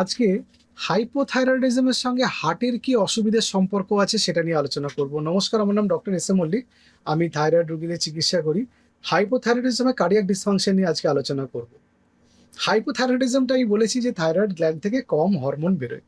আজকে হাইপোথাইরয়েডিজমের সঙ্গে হার্টের কি অসুবিধার সম্পর্ক আছে সেটা নিয়ে আলোচনা করব। নমস্কার, আমার নাম ডক্টর এস এম মল্লিক। আমি থাইরয়েড রোগীদের চিকিৎসা করি। হাইপোথাইরয়েডিজমে কার্ডিয়াক ডিসফাংশন নিয়ে আজকে আলোচনা করব। হাইপোথাইরয়েডিজমটা আমি বলেছি যে থাইরয়েড গ্ল্যান্ড থেকে কম হরমোন বেরোয়।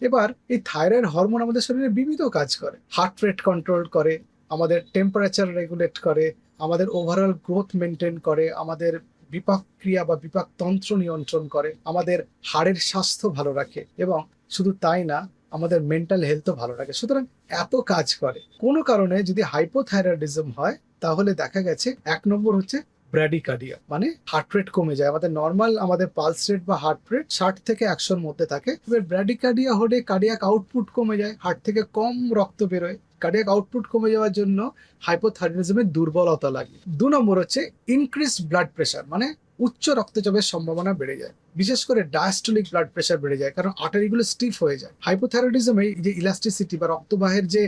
এবার এই থাইরয়েড হরমোন আমাদের শরীরে বিবিধ কাজ করে। হার্ট রেট কন্ট্রোল করে, আমাদের টেম্পারেচার রেগুলেট করে, আমাদের ওভারঅল গ্রোথ মেনটেন করে, আমাদের বিপাক ক্রিয়া বা বিপাক তন্ত্র নিয়ন্ত্রণ করে, আমাদের হাড়ের স্বাস্থ্য ভালো রাখে এবং শুধু তাই না, আমাদের মেন্টাল হেলথও ভালো রাখে। সুতরাং এত কাজ করে। কোনো কারণে যদি হাইপোথাইরয়েডিজম হয়, তাহলে দেখা গেছে এক নম্বর হচ্ছে ব্র্যাডিকার্ডিয়া মানে হার্ট রেট কমে যায়। আমাদের নর্মাল আমাদের পালস রেট বা হার্ট রেট ষাট থেকে একশোর মধ্যে থাকে। এবার ব্র্যাডিকার্ডিয়া হলে কার্ডিয়াক আউটপুট কমে যায় হার্ট থেকে কম রক্ত বেরোয়। কার্ডিয়াক আউটপুট কমে যাওয়ার জন্য হাইপোথাইরয়েডিজমের দুর্বলতা লাগে। দু নম্বর হচ্ছে ইনক্রিজ ব্লাড প্রেশার মানে উচ্চ রক্তচাপের সম্ভাবনা বেড়ে যায়। বিশেষ করে ডায়াস্টোলিক ব্লাড প্রেশার বেড়ে যায়, কারণ আর্টারিগুলো স্টিফ হয়ে যায়। হাইপোথাইরয়েডিজমে যে ইলাস্টিসিটি বা রক্তবাহের যে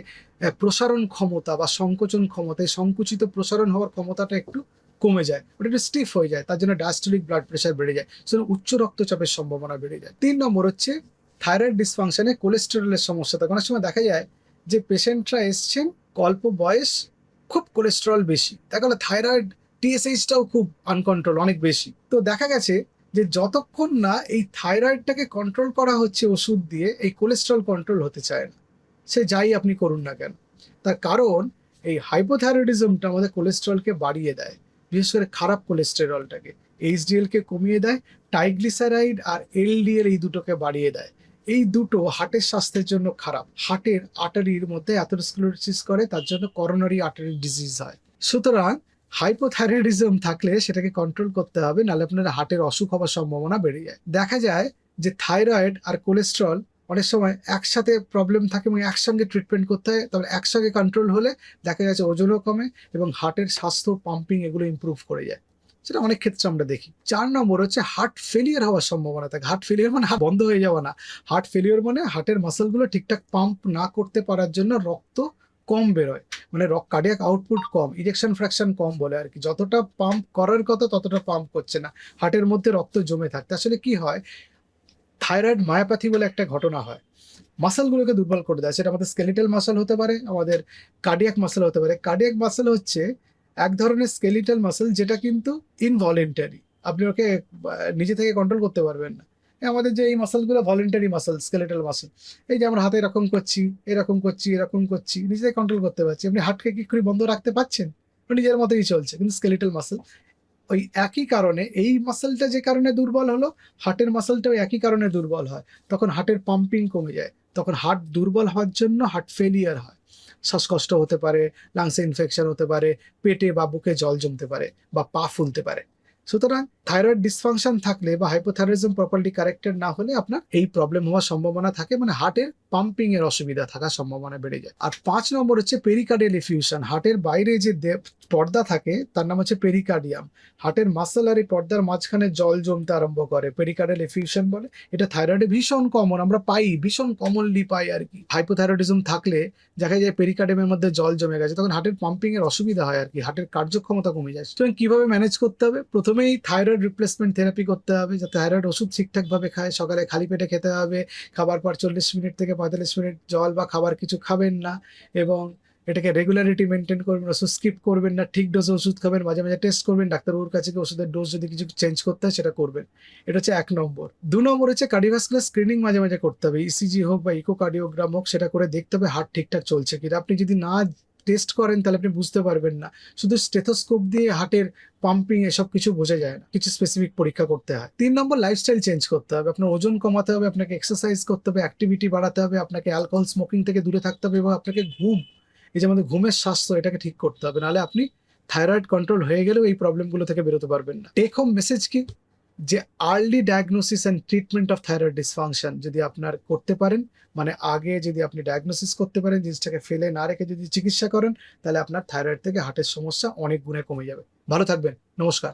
প্রসারণ ক্ষমতা বা সংকোচন ক্ষমতা সংকুচিত প্রসারণ হওয়ার ক্ষমতাটা একটু কমে যায়। ওটা একটু স্টিফ হয়ে যায়, তার জন্য ডায়াস্টোলিক ব্লাড প্রেশার বেড়ে যায়। সেজন্য উচ্চ রক্তচাপের সম্ভাবনা বেড়ে যায়। তিন নম্বর হচ্ছে থাইরয়েড ডিসফাংশনে কোলেস্টেরলের সমস্যা থাকে। অনেক সময় দেখা যায় যে পেশেন্টরা এসছেন অল্প বয়স খুব কোলেস্টেরল বেশি। দেখা গেলো থাইরয়েড টিএসএইচটাও খুব আনকন্ট্রোল অনেক বেশি। তো দেখা গেছে যে যতক্ষণ না এই থাইরয়েডটাকে কন্ট্রোল করা হচ্ছে ওষুধ দিয়ে, এই কোলেস্ট্রল কন্ট্রোল হতে চায় না। সে যাই আপনি করুন না কেন। তার কারণ, এই হাইপোথাইরয়েডিজমটা আমাদের কোলেস্ট্রলকে বাড়িয়ে দেয়, বিশেষ করে খারাপ কোলেস্টেরলটাকে এইচডিএলকে কমিয়ে দেয় টাইগ্লিসারাইড আর এলডিএল এই দুটোকে বাড়িয়ে দেয়। এই দুটো হার্টের স্বাস্থ্যের জন্য খারাপ। হার্টের আটারির মধ্যে অ্যাথেরোস্ক্লেরোসিস করে, তার জন্য করোনারি আর্টারি ডিজিজ হয়। সুতরাং হাইপোথাইরয়েডিজম থাকলে সেটাকে কন্ট্রোল করতে হবে, নাহলে আপনার হার্টের অসুখ হওয়ার সম্ভাবনা বেড়ে যায়। দেখা যায় যে থাইরয়েড আর কোলেস্ট্রল অনেক সময় একসাথে প্রবলেম থাকে এবং একসঙ্গে ট্রিটমেন্ট করতে হয় তবে একসঙ্গে কন্ট্রোল হলে দেখা যাচ্ছে ওজনও কমে এবং হার্টের স্বাস্থ্য পাম্পিং এগুলো ইমপ্রুভ করে যায়। সেটা অনেক ক্ষেত্রে আমরা দেখি। চার নম্বর হচ্ছে হার্ট ফেলিয়ার হওয়ার সম্ভাবনা থাকে। হার্ট ফেলিয়ার মানে বন্ধ হয়ে যাওয়া না। হার্ট ফেলিয়ার মানে হার্টের মাসেলগুলো ঠিকঠাক পাম্প না করতে পারার জন্য রক্ত কম বেরোয়। মানে রক কার্ডিয়াক আউটপুট কম ইজেকশন ফ্র্যাকশন কম বলে আর কি। যতটা পাম্প করার কথা ততটা পাম্প করছে না। হার্টের মধ্যে রক্ত জমে থাকতে। আসলে কি হয়? থাইরয়েড মায়াপ্যাথি বলে একটা ঘটনা হয়। মাসেলগুলোকে দুর্বল করে দেয়। সেটা আমাদের স্কেলিটাল মাসল হতে পারে, আমাদের কার্ডিয়াক মাসল হতে পারে। কার্ডিয়াক মাসল হচ্ছে এক ধরনের স্কেলিটাল মাসল যেটা কিন্তু ইনভলেন্টারি আপনি ওকে নিজে থেকে কন্ট্রোল করতে পারবেন না। আমাদের যে এই মাসেলগুলো ভলেন্টারি মাসল স্কেলেটাল মাসেল এই যে আমরা হাতে এরকম করছি এরকম করছি এরকম করছি, নিজে থেকে কন্ট্রোল করতে পারছি। আপনি হার্টকে কি করে বন্ধ রাখতে পারছেন? নিজের মতোই চলছে, কিন্তু স্কেলেটাল মাসল ওই একই কারণে, এই মাসেলটা যে কারণে দুর্বল হলো, হার্টের মাসলটাও একই কারণে দুর্বল হয়। তখন হার্টের পাম্পিং কমে যায়। তখন হার্ট দুর্বল হওয়ার জন্য হার্ট ফেলিয়ার হয়। শ্বাসকষ্ট হতে পারে লাংসে ইনফেকশন হতে পারে, পেটে বা বুকে জল জমতে পারে বা পা ফুলতে পারে। সুতরাং থাইরয়েড ডিসফাংশন থাকলে বা হাইপোথাইরয়েডিজম প্রপারলি কারেক্টেড না হলে আপনার এই প্রবলেম হওয়ার সম্ভাবনা থাকে মানে হার্টের পাম্পিং এর অসুবিধা থাকার সম্ভাবনা বেড়ে যায়। আর পাঁচ নম্বর হচ্ছে পেরিকার্ডিয়াল এফিউশন হার্টের বাইরে যে পর্দা থাকে, তার নাম হচ্ছে পেরিকার্ডিয়াম হার্টের মাসল আর এই পর্দার মাঝখানে জল জমতে আরম্ভ করে পেরিকার্ডিয়াল এফিউশন বলে। এটা থাইরয়েডে ভীষণ কমন আমরা পাই, ভীষণ কমনলি পাই আর কি। হাইপোথাইরয়েডিজম থাকলে দেখা যায় পেরিকার্ডিয়ামের মধ্যে জল জমে গেছে, তখন হার্টের পাম্পিং এর অসুবিধা হয় আর কি হার্টের কার্যক্ষমতা কমে যায়। সুতরাং কীভাবে ম্যানেজ করতে হবে? প্রথমেই থাইরয়েড রিপ্লেসমেন্ট থেরাপি করতে হবে, যাতে থাইরয়েড ওষুধ ঠিকঠাকভাবে খায়। সকালে খালি পেটে খেতে হবে, খাবার পর চল্লিশ মিনিট থেকে পঁয়তাল্লিশ মিনিট জল বা খাবার কিছু খাবেন না এবং এটাকে রেগুলারিটি মেনটেন করবেন, ওষুধ স্কিপ করবেন না, ঠিক ডোজে ওষুধ খাবেন, মাঝে মাঝে টেস্ট করবেন ডাক্তারবাবুর কাছে ওষুধের ডোজ যদি কিছু চেঞ্জ করতে হয়, সেটা করবেন। এটা হচ্ছে এক নম্বর। দু নম্বর হচ্ছে কার্ডিভাস্কুলার স্ক্রিনিং মাঝে মাঝে করতে হবে। ইসিজি হোক বা ইকোকার্ডিওগ্রাম হোক, সেটা করে দেখতে হবে হার্ট ঠিকঠাক চলছে কিনা। আপনি যদি না টেস্ট করেন, তাহলে আপনি বুঝতে পারবেন না। শুধু স্টেথোস্কোপ দিয়ে হার্টের পাম্পিং এসব কিছু বোঝা যায় না। কিছু স্পেসিফিক পরীক্ষা করতে হয়। তিন নম্বর লাইফস্টাইল চেঞ্জ করতে হবে। আপনার ওজন কমাতে হবে, আপনাকে এক্সারসাইজ করতে হবে অ্যাক্টিভিটি বাড়াতে হবে, আপনাকে অ্যালকোহল স্মোকিং থেকে দূরে থাকতে হবে এবং আপনাকে ঘুম, এই যে আমাদের ঘুমের স্বাস্থ্য, এটাকে ঠিক করতে হবে। নাহলে আপনি থাইরয়েড কন্ট্রোল হয়ে গেলেও এই প্রবলেমগুলো থেকে বেরোতে পারবেন না। টেক হোম মেসেজ কি? যে early diagnosis and treatment of thyroid dysfunction যদি আপনার করতে পারেন মানে আগে যদি আপনি ডায়াগনোসিস করতে পারেন, জিনিসটাকে ফেলে না রেখে যদি চিকিৎসা করেন, তাহলে আপনার থাইরয়েড থেকে হার্টের সমস্যা অনেক গুণে কমে যাবে। ভালো থাকবেন। নমস্কার।